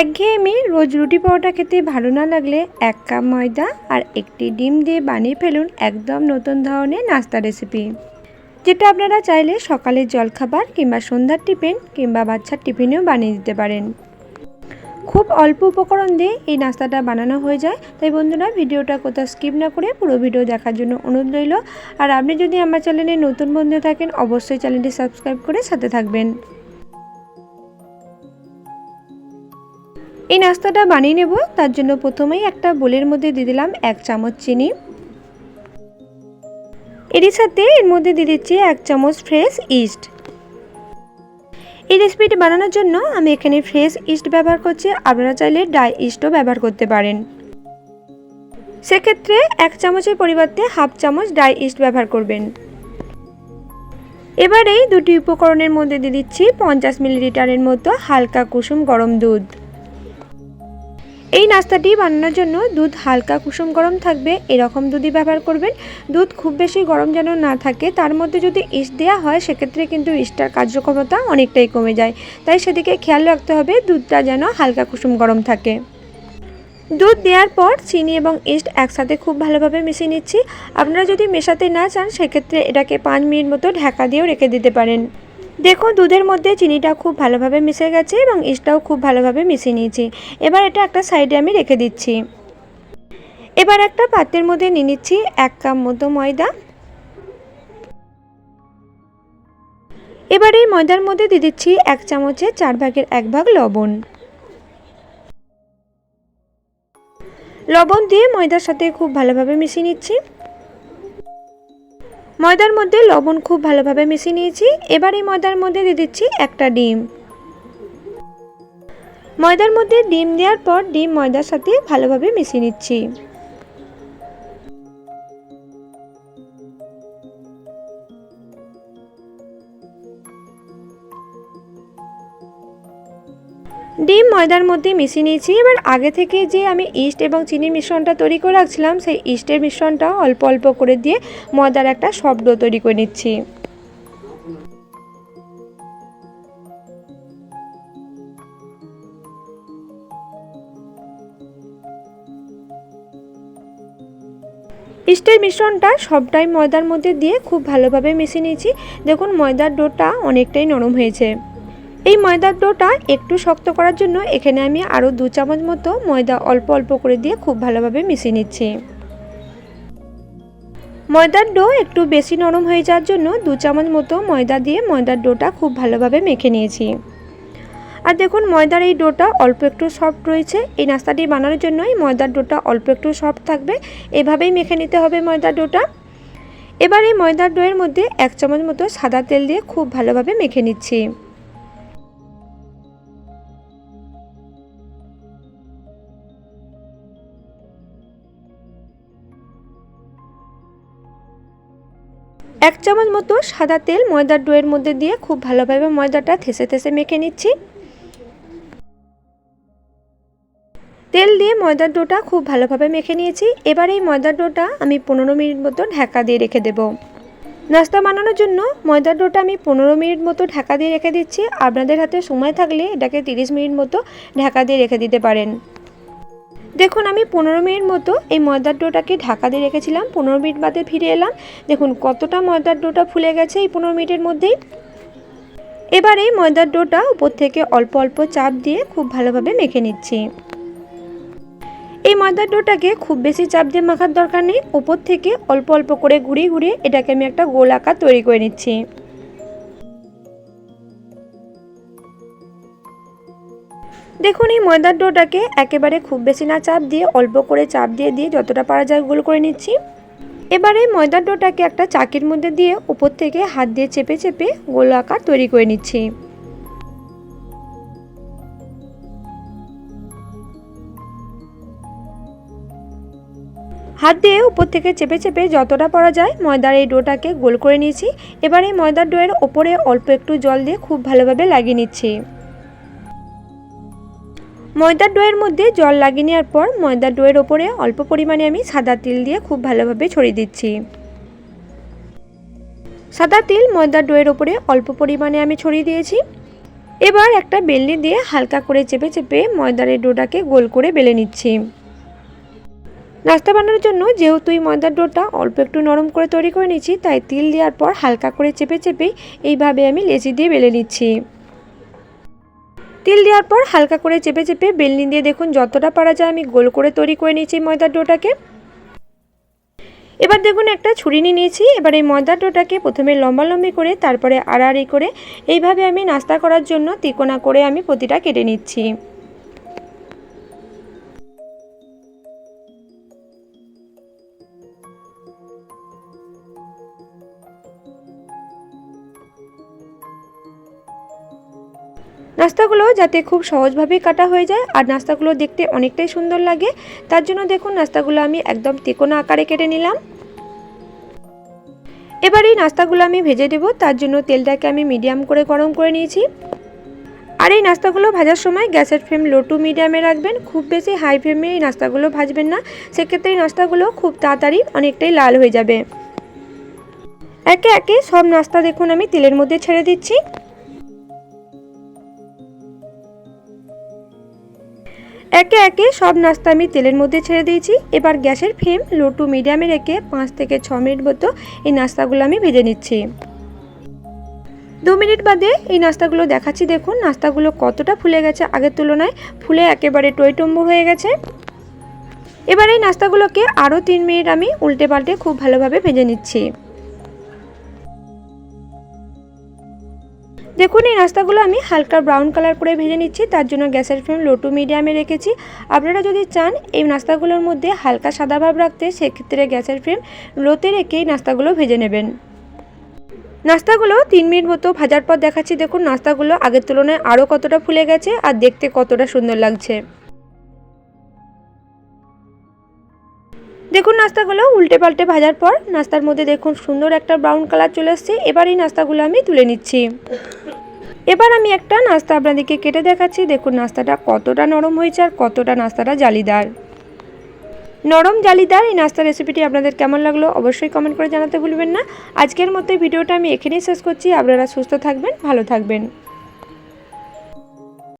একঘেয়েমি রোজ রুটি পরোটা খেতে ভালো না লাগলে এক কাপ ময়দা আর একটি ডিম দিয়ে বানিয়ে ফেলুন একদম নতুন ধরনের নাস্তা রেসিপি। যেটা আপনারা চাইলে সকালের জলখাবার কিংবা সন্ধ্যার টিফিন কিংবা বাচ্চার টিফিনেও বানিয়ে দিতে পারেন। খুব অল্প উপকরণ দিয়ে এই নাস্তাটা বানানো হয়ে যায়। তাই বন্ধুরা, ভিডিওটা কোথাও স্কিপ না করে পুরো ভিডিও দেখার জন্য অনুরোধ রইল। আর আপনি যদি আমার চ্যানেলে নতুন বন্ধু থাকেন, অবশ্যই চ্যানেলটি সাবস্ক্রাইব করে সাথে থাকবেন। এই নাস্তাটা বানিয়ে নেব। তার জন্য প্রথমেই একটা বোলের মধ্যে দিয়ে দিলাম এক চামচ চিনি। এরই সাথে এর মধ্যে দিয়ে দিচ্ছি এক চামচ ফ্রেশ ইস্ট। এই রেসিপিটি বানানোর জন্য আমি এখানে ফ্রেশ ইস্ট ব্যবহার করছি। আপনারা চাইলে ডাই ইস্টও ব্যবহার করতে পারেন। সেক্ষেত্রে এক চামচের পরিবর্তে হাফ চামচ ডাই ইস্ট ব্যবহার করবেন। এবারেই দুটি উপকরণের মধ্যে দিয়ে দিচ্ছি পঞ্চাশ মিলিলিটারের মতো হালকা কুসুম গরম দুধ। এই নাস্তাটি বানানোর জন্য দুধ হালকা কুসুম গরম থাকবে, এরকম দুধই ব্যবহার করবেন। দুধ খুব বেশি গরম যেন না থাকে, তার মধ্যে যদি ইস্ট দেওয়া হয়, সেক্ষেত্রে কিন্তু ইস্টটার কার্যক্ষমতা অনেকটাই কমে যায়। তাই সেদিকে খেয়াল রাখতে হবে, দুধটা যেন হালকা কুসুম গরম থাকে। দুধ দেওয়ার পর চিনি এবং ইস্ট একসাথে খুব ভালোভাবে মিশিয়ে নিচ্ছি। আপনারা যদি মেশাতে না চান, সেক্ষেত্রে এটাকে পাঁচ মিনিট মতো ঢাকা দিয়েও রেখে দিতে পারেন। দেখুন দুধের মধ্যে চিনিটা খুব ভালোভাবে মিশে গেছে এবং ইস্টটাও খুব ভালোভাবে মিশিয়ে নিয়েছি। এবার এটা একটা সাইডে আমি রেখে দিচ্ছি। এবার একটা পাত্রের মধ্যে নিয়ে নিচ্ছি এক কাপ মতো ময়দা। এবার এই ময়দার মধ্যে দিয়ে দিচ্ছি এক চামচে চার ভাগের এক ভাগ লবণ। লবণ দিয়ে ময়দার সাথে খুব ভালোভাবে মিশিয়ে নিচ্ছি। ময়দার মধ্যে লবণ খুব ভালোভাবে মিশিয়ে নিয়েছি। এবার এই ময়দার মধ্যে দিয়ে দিচ্ছি একটা ডিম। ময়দার মধ্যে ডিম দেওয়ার পর ডিম ময়দার সাথে ভালোভাবে মিশিয়ে নিচ্ছি। ডিম ময়দার মধ্যে মিশিয়ে নিয়েছি। এবার আগে থেকে যে আমি ইস্ট এবং চিনির মিশ্রণটা তৈরি করে রাখছিলাম, সেই ইস্টের মিশ্রণটা অল্প অল্প করে দিয়ে ময়দার একটা শব্দ তৈরি করে নিচ্ছি। ইস্টের মিশ্রণটা সবটাই ময়দার মধ্যে দিয়ে খুব ভালোভাবে মিশিয়ে নিয়েছি। দেখুন, ময়দার ডোটা অনেকটাই নরম হয়েছে। এই ময়দার ডোটা একটু শক্ত করার জন্য এখানে আমি আরও দু চামচ মতো ময়দা অল্প অল্প করে দিয়ে খুব ভালোভাবে মিশিয়ে নিচ্ছি। ময়দার ডো একটু বেশি নরম হয়ে যাওয়ার জন্য দু চামচ মতো ময়দা দিয়ে ময়দার ডোটা খুব ভালোভাবে মেখে নিয়েছি। আর দেখুন, ময়দার এই ডোটা অল্প একটু সফট রয়েছে। এই নাস্তাটি বানানোর জন্য এই ময়দার ডোটা অল্প একটু সফট থাকবে। এভাবেই মেখে নিতে হবে ময়দার ডোটা। এবার এই ময়দার ডোয়ের মধ্যে এক চামচ মতো সাদা তেল দিয়ে খুব ভালোভাবে মেখে নিচ্ছি। এক চামচ মতো সাদা তেল ময়দার ডোয়ের মধ্যে দিয়ে খুব ভালোভাবে ময়দাটা থেসে থেসে মেখে নিচ্ছি। তেল দিয়ে ময়দার ডোটা খুব ভালোভাবে মেখে নিয়েছি। এবার এই ময়দার ডোটা আমি পনেরো মিনিট মতো ঢাকা দিয়ে রেখে দেব। নাস্তা বানানোর জন্য ময়দার ডোটা আমি পনেরো মিনিট মতো ঢাকা দিয়ে রেখে দিচ্ছি। আপনাদের হাতে সময় থাকলে এটাকে তিরিশ মিনিট মতো ঢাকা দিয়ে রেখে দিতে পারেন। দেখুন, আমি পনেরো মিনিট মতো এই ময়দার ডোটাকে ঢাকা দিয়ে রেখেছিলাম। পনেরো মিনিট বাদে ফিরে এলাম। দেখুন, কতটা ময়দার ডোটা ফুলে গেছে এই পনেরো মিনিটের মধ্যেই। এবার এই ময়দার ডোটা উপর থেকে অল্প অল্প চাপ দিয়ে খুব ভালোভাবে মেখে নিচ্ছি। এই ময়দার ডোটাকে খুব বেশি চাপ দিয়ে মাখার দরকার নেই। উপর থেকে অল্প অল্প করে ঘুরিয়ে ঘুরিয়ে এটাকে আমি একটা গোল আকার তৈরি করে নিচ্ছি। দেখুন, এই ময়দার ডোটাকে একেবারে খুব বেশি না চাপ দিয়ে, অল্প করে চাপ দিয়ে দিয়ে যতটা পারা যায় গোল করে নিচ্ছি। এবারে ময়দার ডোটাকে একটা চাকির মধ্যে দিয়ে উপর থেকে হাত দিয়ে চেপে চেপে গোল আকার তৈরি করে নিচ্ছি। হাত দিয়ে উপর থেকে চেপে চেপে যতটা পারা যায় ময়দার এই ডোটাকে গোল করে নিয়েছি। এবার এই ময়দার ডোয়ের ওপরে অল্প একটু জল দিয়ে খুব ভালোভাবে লাগিয়ে নিচ্ছি। ময়দার ডোয়ের মধ্যে জল লাগিয়ে নেওয়ার পর ময়দার ডোয়ের ওপরে অল্প পরিমাণে আমি সাদা তিল দিয়ে খুব ভালোভাবে ছড়িয়ে দিচ্ছি। সাদা তিল ময়দার ডোয়ের ওপরে অল্প পরিমাণে আমি ছড়িয়ে দিয়েছি। এবার একটা বেলনি দিয়ে হালকা করে চেপে চেপে ময়দারের ডোটাকে গোল করে বেলে নিচ্ছি। নাস্তা বানানোর জন্য যেহেতু এই ময়দার ডোটা অল্প একটু নরম করে তৈরি করে নিচ্ছি তাই তিল দেওয়ার পর হালকা করে চেপে চেপে এইভাবে আমি লেচি দিয়ে বেলে নিচ্ছি। তিল দেওয়ার পর হালকা করে চেপে চেপে বেলনি দিয়ে দেখুন যতটা পারা যায় আমি গোল করে তৈরি করে নিয়েছি ময়দার ডোটাকে। এবার দেখুন একটা ছুরি নিয়ে নিয়েছি। এবার এই ময়দার ডোটাকে প্রথমে লম্বা লম্বি করে, তারপরে আড়াআড়ি করে, এইভাবে আমি নাস্তা করার জন্য তিকোনা করে আমি প্রতিটা কেটে নিচ্ছি। নাস্তাগুলো যাতে খুব সহজভাবেই কাটা হয়ে যায় আর নাস্তাগুলো দেখতে অনেকটাই সুন্দর লাগে। তার জন্য দেখুন, নাস্তাগুলো আমি একদম তিকোনা আকারে কেটে নিলাম। এবার এই নাস্তাগুলো আমি ভেজে দেবো তার জন্য তেলটাকে আমি মিডিয়াম করে গরম করে নিয়েছি। আর এই নাস্তাগুলো ভাজার সময় গ্যাসের ফ্লেম লো টু মিডিয়ামে রাখবেন, খুব বেশি হাই ফ্লেমে এই নাস্তাগুলো ভাজবেন না। সেক্ষেত্রে এই নাস্তাগুলো খুব তাড়াতাড়ি অনেকটাই লাল হয়ে যাবে। একে একে সব নাস্তা দেখুন আমি তেলের মধ্যে ছেড়ে দিচ্ছি। একে একে সব নাস্তা আমি তেলের মধ্যে ছেড়ে দিয়েছি। এবার গ্যাসের ফ্লেম লো টু মিডিয়ামে রেখে পাঁচ থেকে ছ মিনিট মতো এই নাস্তাগুলো আমি ভেজে নিচ্ছি। দু মিনিট বাদে এই নাস্তাগুলো দেখাচ্ছি। দেখুন, নাস্তাগুলো কতটা ফুলে গেছে আগের তুলনায়। ফুলে একেবারে টইটম্ব হয়ে গেছে। এবার এই নাস্তাগুলোকে আরও তিন মিনিট আমি উল্টে পাল্টে খুব ভালোভাবে ভেজে নিচ্ছি। দেখুন, এই নাস্তাগুলো আমি হালকা ব্রাউন কালার করে ভেজে নিচ্ছি, তার জন্য গ্যাসের ফ্লেম লো টু মিডিয়ামে রেখেছি। আপনারা যদি চান এই নাস্তাগুলোর মধ্যে হালকা সাদা ভাব রাখতে, সেক্ষেত্রে গ্যাসের ফ্লেম লোতে রেখে এই নাস্তাগুলো ভেজে নেবেন। নাস্তাগুলো তিন মিনিট মতো ভাজার পর দেখাচ্ছি। দেখুন, নাস্তাগুলো আগের তুলনায় আরও কতটা ফুলে গেছে আর দেখতে কতটা সুন্দর লাগছে। দেখুন নাস্তাগুলো উল্টে পাল্টে ভাজার পর, নাস্তার মধ্যে দেখুন সুন্দর একটা ব্রাউন কালার চলে এসছে। এবার এই নাস্তাগুলো আমি তুলে নিচ্ছি। এবার আমি একটা নাস্তা আপনাদেরকে কেটে দেখাচ্ছি। দেখুন নাস্তাটা কতটা নরম হয়েছে আর কতটা নাস্তাটা জালিদার। নরম জালিদার এই নাস্তা রেসিপিটি আপনাদের কেমন লাগল অবশ্যই কমেন্ট করে জানাতে ভুলবেন না। আজকের মতো ভিডিওটা আমি এখানেই শেষ করছি। আপনারা সুস্থ থাকবেন, ভালো থাকবেন।